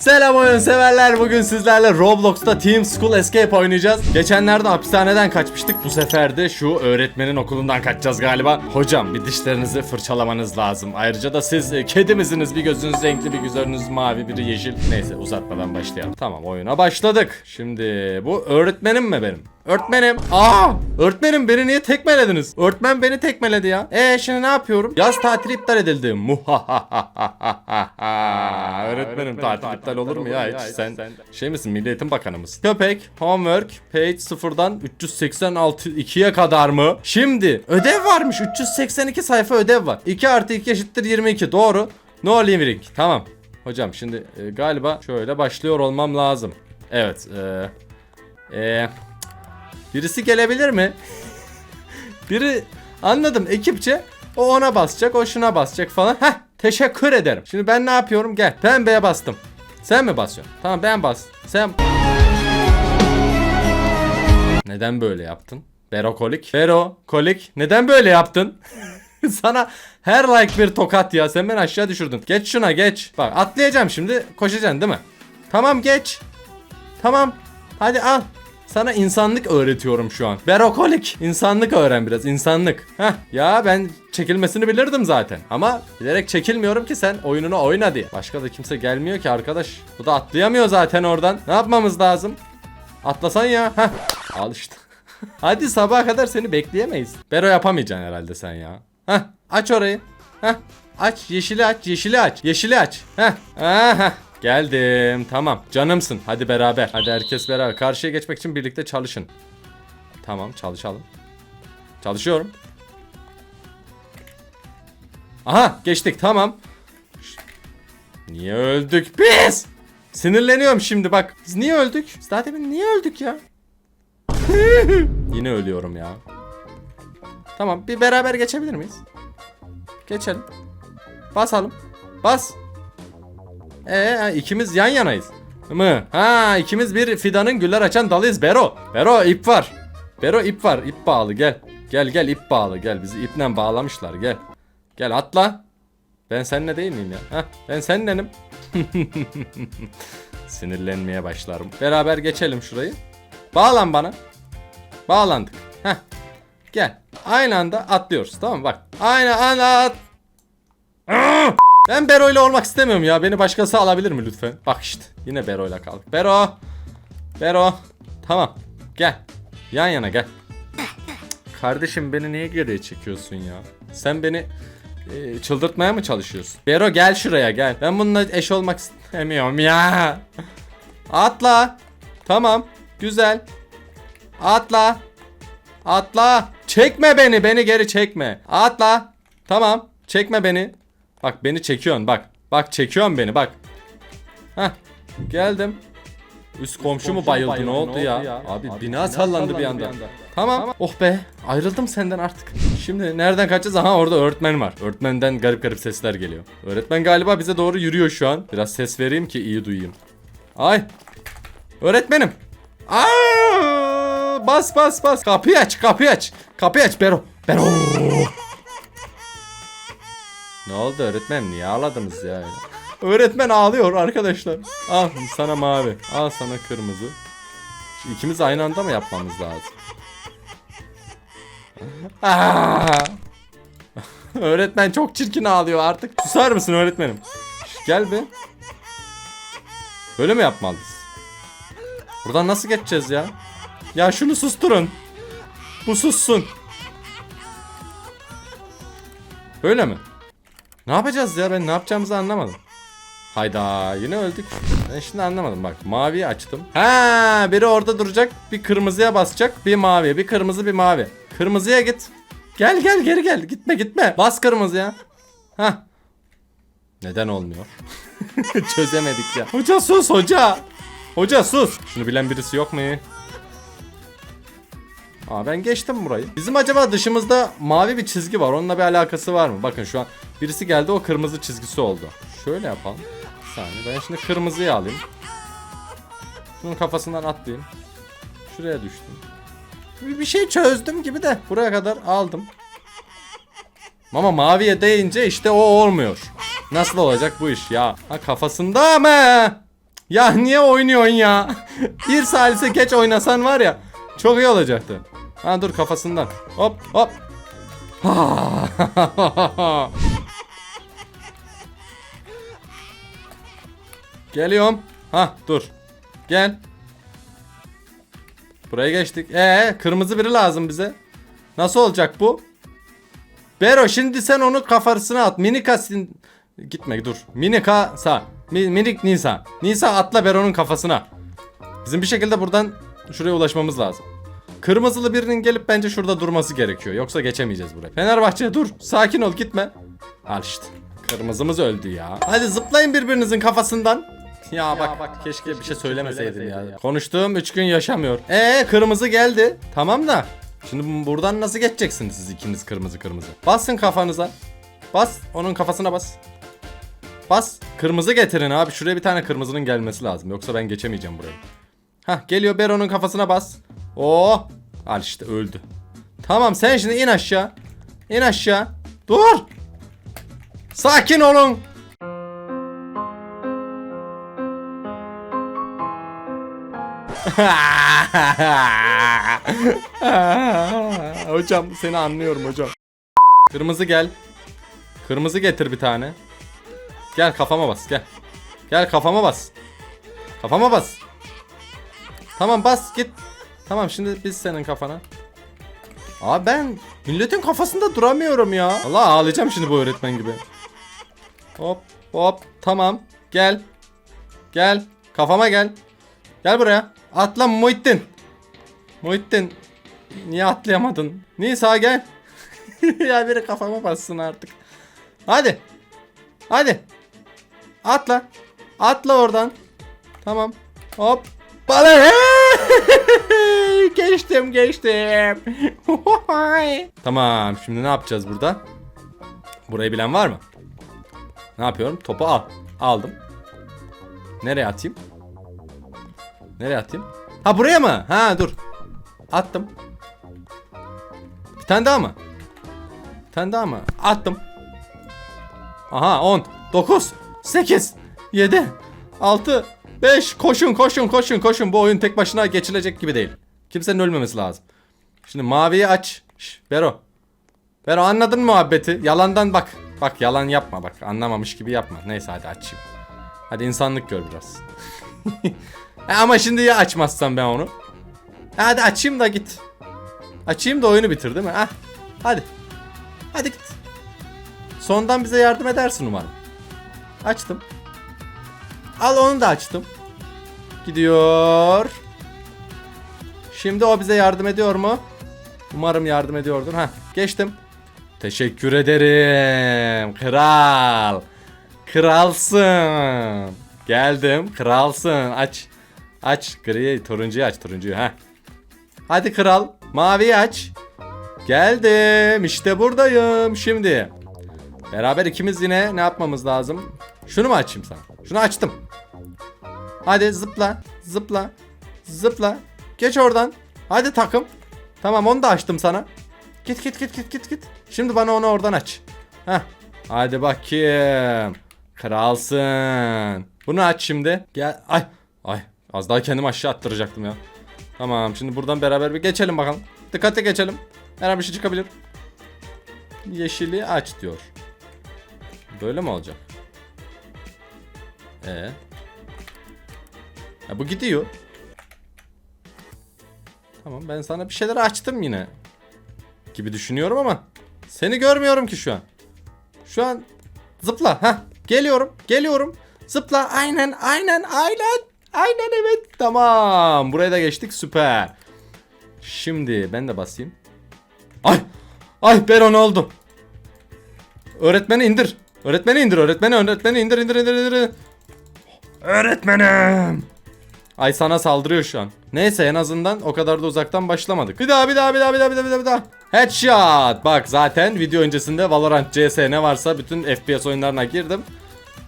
Selam oyun severler. Bugün sizlerle Roblox'ta Team School Escape oynayacağız. Geçenlerde hapishaneden kaçmıştık. Bu sefer de şu öğretmenin okulundan kaçacağız galiba. Hocam bir dişlerinizi fırçalamanız lazım. Ayrıca da siz e, kedi misiniz? Bir gözünüz renkli, bir gözünüz mavi, biri yeşil. Neyse uzatmadan başlayalım. Tamam oyuna başladık. Şimdi bu öğretmenim mi benim? Öğretmenim. Aa! Öğretmenim beni niye tekmelediniz? Öğretmen beni tekmeledi ya. E şimdi ne yapıyorum? Yaz tatili iptal edildi. Muhahahaha. Öğretmenim tatil iptal olur mu ya hiç? Sen şey misin? Milli Eğitim Bakanı mısın? Köpek, homework, page 0'dan 386 2'ye kadar mı? Şimdi ödev varmış. 382 sayfa ödev var. 2 artı 2 eşittir 22. Doğru. No living. Tamam. Hocam şimdi e, galiba şöyle başlıyor olmam lazım. Evet. E, e, Birisi gelebilir mi? Biri anladım ekipçe o ona basacak o şuna basacak falan. Heh teşekkür ederim. Şimdi ben ne yapıyorum gel. Pembeye bastım. Sen mi basıyorsun? Tamam ben bas. Sen... Neden böyle yaptın? Berokolik. Berokolik. Neden böyle yaptın? Sana her like bir tokat ya. Sen beni aşağı düşürdün. Geç şuna geç. Bak atlayacağım şimdi. Koşacaksın değil mi? Tamam geç. Tamam. Hadi al. Sana insanlık öğretiyorum şu an. Berokolik. İnsanlık öğren biraz. insanlık. Heh. Ya ben çekilmesini bilirdim zaten. Ama bilerek çekilmiyorum ki sen oyununu oyna diye. Başka da kimse gelmiyor ki arkadaş. Bu da atlayamıyor zaten oradan. Ne yapmamız lazım? Atlasan ya. Heh. Al işte. Hadi sabaha kadar seni bekleyemeyiz. Bero yapamayacaksın herhalde sen ya. Heh. Aç orayı. Heh. Aç. Yeşili aç. Yeşili aç. Yeşili aç. Heh. Aha. Geldim. Tamam. Canımsın. Hadi beraber. Hadi herkes beraber. Karşıya geçmek için birlikte çalışın. Tamam çalışalım. Çalışıyorum. Aha geçtik tamam. Niye öldük biz? Sinirleniyorum şimdi bak. Biz niye öldük? Biz daha demin niye öldük ya? Yine ölüyorum ya. Tamam bir beraber geçebilir miyiz? Geçelim. Basalım. Bas. Ee ikimiz yan yanayız. Mı? Ha ikimiz bir fidanın güller açan dalıyız Bero. Bero ip var. Bero ip var. ip bağlı gel. Gel gel ip bağlı gel. Bizi iple bağlamışlar gel. Gel atla. Ben seninle değil miyim ya? Heh, ben seninlenim. Sinirlenmeye başlarım. Beraber geçelim şurayı. Bağlan bana. Bağlandık. Heh. Gel. Aynı anda atlıyoruz. Tamam mı? Bak. Aynı anda at. Ben Bero ile olmak istemiyorum ya. Beni başkası alabilir mi lütfen? Bak işte. Yine Bero ile kaldık. Bero. Bero. Tamam. Gel. Yan yana gel. Kardeşim beni niye geriye çekiyorsun ya? Sen beni e, çıldırtmaya mı çalışıyorsun? Bero gel şuraya gel. Ben bununla eş olmak istemiyorum ya. Atla. Tamam. Güzel. Atla. Atla. Çekme beni. Beni geri çekme. Atla. Tamam. Çekme beni. Bak beni çekiyorsun bak. Bak çekiyorsun beni bak. Heh. Geldim. Üst komşu mu bayıldı, ne oldu ya? Abi, bina, sallandı bir anda. Tamam. Oh be ayrıldım senden artık. Şimdi nereden kaçacağız? Aha orada öğretmen var. Öğretmenden garip garip sesler geliyor. Öğretmen galiba bize doğru yürüyor şu an. Biraz ses vereyim ki iyi duyayım. Ay. Öğretmenim. Aa! Bas bas bas. Kapıyı aç kapıyı aç. Kapıyı aç Bero. Bero. Ne oldu öğretmen niye ağladınız ya? Öğretmen ağlıyor arkadaşlar. Al sana mavi. Al sana kırmızı. Şu aynı anda mı yapmamız lazım? Aa! öğretmen çok çirkin ağlıyor artık. Susar mısın öğretmenim? Şş, Gel be. Böyle mi yapmalıyız? Buradan nasıl geçeceğiz ya? Ya şunu susturun. Bu sussun. Böyle mi? Ne yapacağız ya ben ne yapacağımızı anlamadım. Hayda yine öldük. Ben şimdi anlamadım bak maviyi açtım. Ha biri orada duracak bir kırmızıya basacak bir mavi bir kırmızı bir mavi. Kırmızıya git. Gel gel geri gel gitme gitme. Bas kırmızıya. Ha. Neden olmuyor? Çözemedik ya. Hoca sus hoca. Hoca sus. Şunu bilen birisi yok mu? Aa ben geçtim burayı. Bizim acaba dışımızda mavi bir çizgi var. Onunla bir alakası var mı? Bakın şu an birisi geldi o kırmızı çizgisi oldu. Şöyle yapalım. Bir saniye ben şimdi kırmızıyı alayım. Şunun kafasından atlayayım. Şuraya düştüm. Bir şey çözdüm gibi de buraya kadar aldım. Ama maviye değince işte o olmuyor. Nasıl olacak bu iş ya? Ha kafasında mı? Ya niye oynuyorsun ya? Bir salise geç oynasan var ya çok iyi olacaktı. Ha dur kafasından. Hop hop. Geliyorum. Ha dur. Gel. Buraya geçtik. Ee kırmızı biri lazım bize. Nasıl olacak bu? Bero şimdi sen onu kafasına at. Minika sin... Gitme dur. Minika sa. Mi- minik Nisa. Nisa atla Bero'nun kafasına. Bizim bir şekilde buradan şuraya ulaşmamız lazım. Kırmızılı birinin gelip bence şurada durması gerekiyor. Yoksa geçemeyeceğiz buraya. Fenerbahçe dur. Sakin ol gitme. Al işte. Kırmızımız öldü ya. Hadi zıplayın birbirinizin kafasından. Ya, bak, keşke, bir şey söylemeseydim ya. Konuştuğum 3 gün yaşamıyor. Ee kırmızı geldi. Tamam da. Şimdi buradan nasıl geçeceksiniz siz ikiniz kırmızı kırmızı? Basın kafanıza. Bas. Onun kafasına bas. Bas. Kırmızı getirin abi. Şuraya bir tane kırmızının gelmesi lazım. Yoksa ben geçemeyeceğim burayı. Hah geliyor Bero'nun kafasına bas. Oo. Al işte öldü. Tamam sen şimdi in aşağı. İn aşağı. Dur. Sakin olun. hocam seni anlıyorum hocam. Kırmızı gel. Kırmızı getir bir tane. Gel kafama bas gel. Gel kafama bas. Kafama bas. Tamam bas git. Tamam şimdi biz senin kafana. Abi ben milletin kafasında duramıyorum ya. Allah ağlayacağım şimdi bu öğretmen gibi. Hop hop tamam gel. Gel kafama gel. Gel buraya. Atla Muhittin. Muhittin. Niye atlayamadın? Nisa gel. ya biri kafama bassın artık. Hadi. Hadi. Atla. Atla oradan. Tamam. Hop. Bana. geçtim geçtim. tamam şimdi ne yapacağız burada? Burayı bilen var mı? Ne yapıyorum? Topu al. Aldım. Nereye atayım? Nereye atayım? Ha buraya mı? Ha dur. Attım. Bir tane daha mı? Bir tane daha mı? Attım. Aha 10, 9, 8, 7, 6, 5. Koşun koşun koşun koşun. Bu oyun tek başına geçilecek gibi değil. Kimsenin ölmemesi lazım. Şimdi maviyi aç. Şş, Bero. Bero anladın mı muhabbeti? Yalandan bak. Bak yalan yapma bak. Anlamamış gibi yapma. Neyse hadi açayım. Hadi insanlık gör biraz. E ama şimdi ya açmazsam ben onu. E hadi açayım da git. Açayım da oyunu bitir değil mi? Hah. Hadi. Hadi git. Sondan bize yardım edersin umarım. Açtım. Al onu da açtım. Gidiyor. Şimdi o bize yardım ediyor mu? Umarım yardım ediyordur. Ha, geçtim. Teşekkür ederim. Kral. Kralsın. Geldim. Kralsın. Aç. Aç. Griyi, turuncuyu aç. Turuncuyu. ha. Hadi kral. Maviyi aç. Geldim. İşte buradayım. Şimdi. Beraber ikimiz yine ne yapmamız lazım? Şunu mu açayım sana? Şunu açtım. Hadi zıpla. Zıpla. Zıpla. Geç oradan. Hadi takım. Tamam onu da açtım sana. Git git git git git git. Şimdi bana onu oradan aç. Heh. Hadi bakayım. Kralsın. Bunu aç şimdi. Gel. Ay. Ay. Az daha kendimi aşağı attıracaktım ya. Tamam şimdi buradan beraber bir geçelim bakalım. Dikkatli geçelim. Her bir şey çıkabilir. Yeşili aç diyor. Böyle mi olacak? Ee. Ya bu gidiyor. Tamam ben sana bir şeyler açtım yine. Gibi düşünüyorum ama seni görmüyorum ki şu an. Şu an zıpla ha geliyorum geliyorum zıpla aynen aynen aynen aynen evet tamam buraya da geçtik süper. Şimdi ben de basayım. Ay ay Beron oldu. Öğretmeni indir. Öğretmeni indir öğretmeni öğretmeni indir indir indir indir. Öğretmenim. Ay sana saldırıyor şu an. Neyse en azından o kadar da uzaktan başlamadık. Bir daha bir daha bir daha bir daha bir daha bir daha. Headshot. Bak zaten video öncesinde Valorant, CS ne varsa bütün FPS oyunlarına girdim.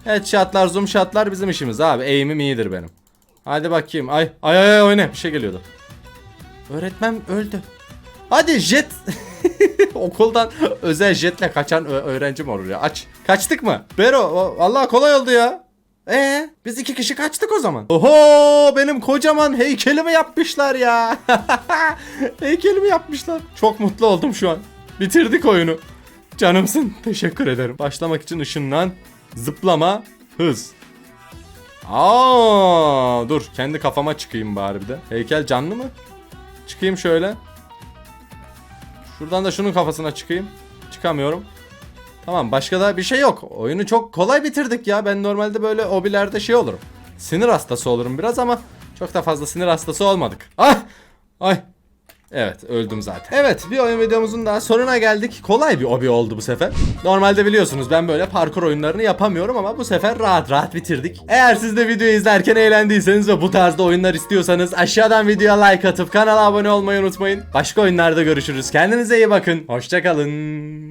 Headshotlar, zoom shotlar bizim işimiz abi. Aim'im iyidir benim. Hadi bakayım. Ay ay ay, ay o ne? Bir şey geliyordu. Öğretmen öldü. Hadi jet. Okuldan özel jetle kaçan ö- öğrenci mi olur ya? Aç. Kaçtık mı? Bero Allah kolay oldu ya. Ee, biz iki kişi kaçtık o zaman. Oho benim kocaman heykelimi yapmışlar ya. heykelimi yapmışlar. Çok mutlu oldum şu an. Bitirdik oyunu. Canımsın. Teşekkür ederim. Başlamak için ışınlan. Zıplama. Hız. Aa, dur kendi kafama çıkayım bari bir de. Heykel canlı mı? Çıkayım şöyle. Şuradan da şunun kafasına çıkayım. Çıkamıyorum. Tamam başka da bir şey yok. Oyunu çok kolay bitirdik ya. Ben normalde böyle hobilerde şey olurum. Sinir hastası olurum biraz ama çok da fazla sinir hastası olmadık. Ah! Ay! Evet öldüm zaten. Evet bir oyun videomuzun daha sonuna geldik. Kolay bir hobi oldu bu sefer. Normalde biliyorsunuz ben böyle parkur oyunlarını yapamıyorum ama bu sefer rahat rahat bitirdik. Eğer siz de videoyu izlerken eğlendiyseniz ve bu tarzda oyunlar istiyorsanız aşağıdan videoya like atıp kanala abone olmayı unutmayın. Başka oyunlarda görüşürüz. Kendinize iyi bakın. Hoşçakalın.